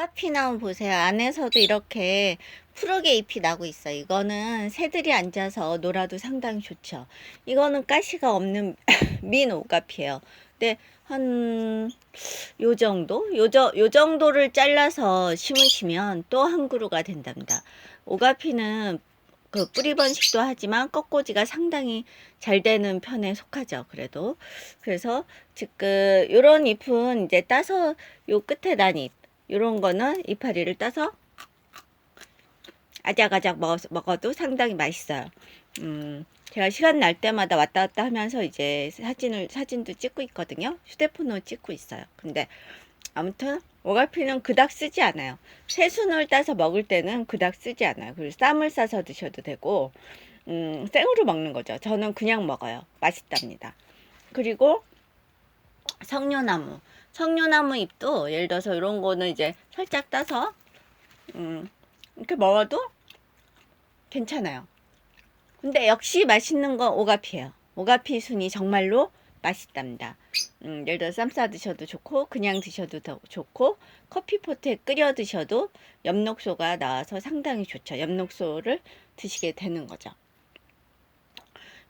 오가피나무 보세요. 안에서도 이렇게 푸르게 잎이 나고 있어요. 이거는 새들이 앉아서 놀아도 상당히 좋죠. 이거는 가시가 없는 민 오가피예요. 근데 한 요 정도? 요, 저, 요 정도를 잘라서 심으시면 또 한 그루가 된답니다. 오가피는 그 뿌리 번식도 하지만 꺾꽂이가 상당히 잘 되는 편에 속하죠. 그래도 그래서 지금 요런 잎은 이제 따서 요 끝에 난 잎, 요런 거는 이파리를 따서 아작아작 먹, 먹어도 상당히 맛있어요. 음, 제가 시간 날 때마다 왔다 갔다 하면서 이제 사진을 사진도 찍고 있거든요. 휴대폰으로 찍고 있어요. 근데 아무튼 오갈피는 그닥 쓰지 않아요. 새순을 따서 먹을 때는 그닥 쓰지 않아요. 그리고 쌈을 싸서 드셔도 되고 음, 생으로 먹는 거죠. 저는 그냥 먹어요. 맛있답니다. 그리고 석류나무. 석류나무 잎도 예를 들어서 이런 거는 이제 살짝 따서 음, 이렇게 먹어도 괜찮아요. 근데 역시 맛있는 건 오가피예요. 오가피 순이 정말로 맛있답니다. 음, 예를 들어 쌈 싸 드셔도 좋고 그냥 드셔도 더 좋고 커피포트에 끓여 드셔도 엽록소가 나와서 상당히 좋죠. 엽록소를 드시게 되는 거죠.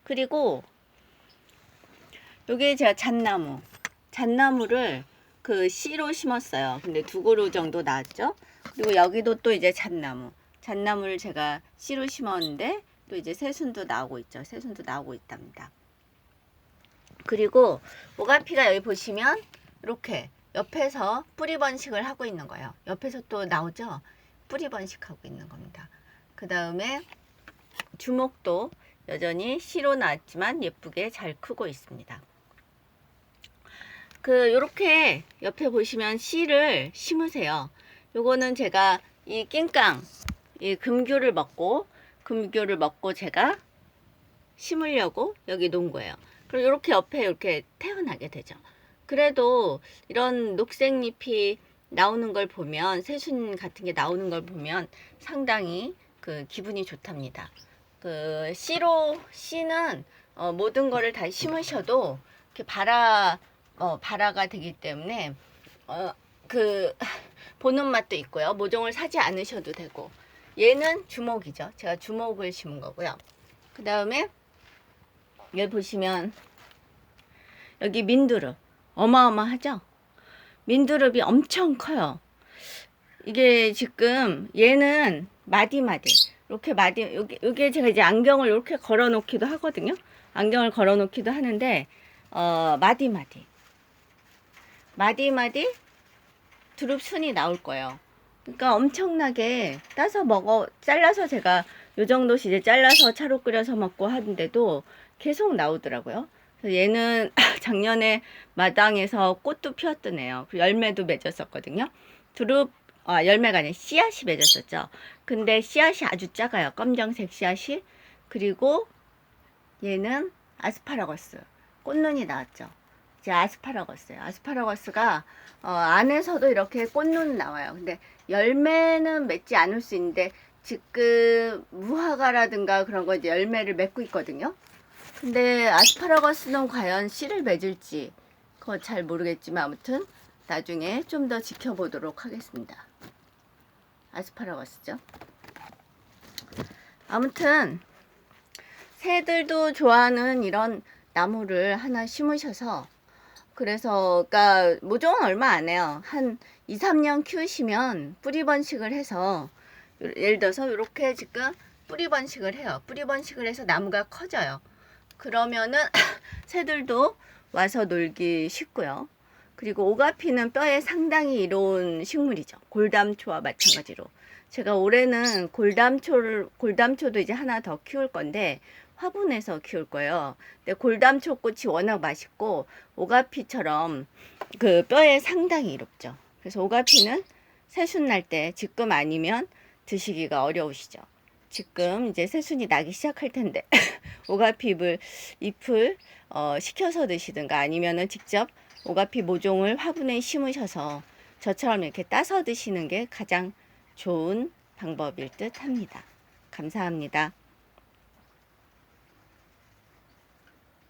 그리고 요게 제가 잣나무 잣나무를 그 씨로 심었어요. 근데 두 그루 정도 나왔죠. 그리고 여기도 또 이제 잣나무 잣나무를 제가 씨로 심었는데 또 이제 새순도 나오고 있죠. 새순도 나오고 있답니다. 그리고 오가피가 여기 보시면 이렇게 옆에서 뿌리 번식을 하고 있는 거예요. 옆에서 또 나오죠? 뿌리 번식하고 있는 겁니다. 그 다음에 주목도 여전히 씨로 나왔지만 예쁘게 잘 크고 있습니다. 그 요렇게 옆에 보시면 씨를 심으세요. 요거는 제가 이 낑깡 이 금귤을 먹고 금귤을 먹고 제가 심으려고 여기 놓은 거예요. 그리고 이렇게 옆에 이렇게 태어나게 되죠. 그래도 이런 녹색잎이 나오는 걸 보면 새순 같은 게 나오는 걸 보면 상당히 그 기분이 좋답니다. 그 씨로 씨는 어, 모든 거를 다 심으셔도 이렇게 발아 어, 발아가 되기 때문에 어, 그 보는 맛도 있고요. 모종을 사지 않으셔도 되고 얘는 주목이죠. 제가 주목을 심은 거고요. 그 다음에 여기 보시면 여기 민두릅 어마어마하죠? 민두릅이 엄청 커요. 이게 지금 얘는 마디마디 이렇게 마디 여기 제가 이제 안경을 이렇게 걸어 놓기도 하거든요. 안경을 걸어 놓기도 하는데 어 마디마디 마디마디 두릅 순이 나올 거예요. 그러니까 엄청나게 따서 먹어 잘라서 제가 요 정도씩 이제 잘라서 차로 끓여서 먹고 하는데도 계속 나오더라고요. 얘는 작년에 마당에서 꽃도 피웠던 애요. 그리고 열매도 맺었었거든요. 두릅 아, 열매가 아니라 씨앗이 맺었었죠. 근데 씨앗이 아주 작아요. 검정색 씨앗이. 그리고 얘는 아스파라거스. 꽃눈이 나왔죠. 이제 아스파라거스예요. 아스파라거스가 어, 안에서도 이렇게 꽃눈 나와요. 근데 열매는 맺지 않을 수 있는데 지금 무화과라든가 그런 거 이제 열매를 맺고 있거든요. 근데 아스파라거스는 과연 씨를 맺을지 그거 잘 모르겠지만 아무튼 나중에 좀 더 지켜보도록 하겠습니다. 아스파라거스죠. 아무튼 새들도 좋아하는 이런 나무를 하나 심으셔서 그래서 그러니까 모종은 얼마 안 해요. 한 2, 3년 키우시면 뿌리 번식을 해서 예를 들어서 이렇게 지금 뿌리 번식을 해요. 뿌리 번식을 해서 나무가 커져요. 그러면은 새들도 와서 놀기 쉽고요. 그리고 오가피는 뼈에 상당히 이로운 식물이죠. 골담초와 마찬가지로. 제가 올해는 골담초를 골담초도 이제 하나 더 키울 건데 화분에서 키울 거예요. 근데 골담초 꽃이 워낙 맛있고 오가피처럼 그 뼈에 상당히 이롭죠. 그래서 오가피는 새순 날 때 지금 아니면 드시기가 어려우시죠. 지금 이제 새순이 나기 시작할 텐데 오가피 잎을 잎을 어, 식혀서 드시든가 아니면은 직접 오가피 모종을 화분에 심으셔서 저처럼 이렇게 따서 드시는 게 가장 좋은 방법일 듯 합니다. 감사합니다.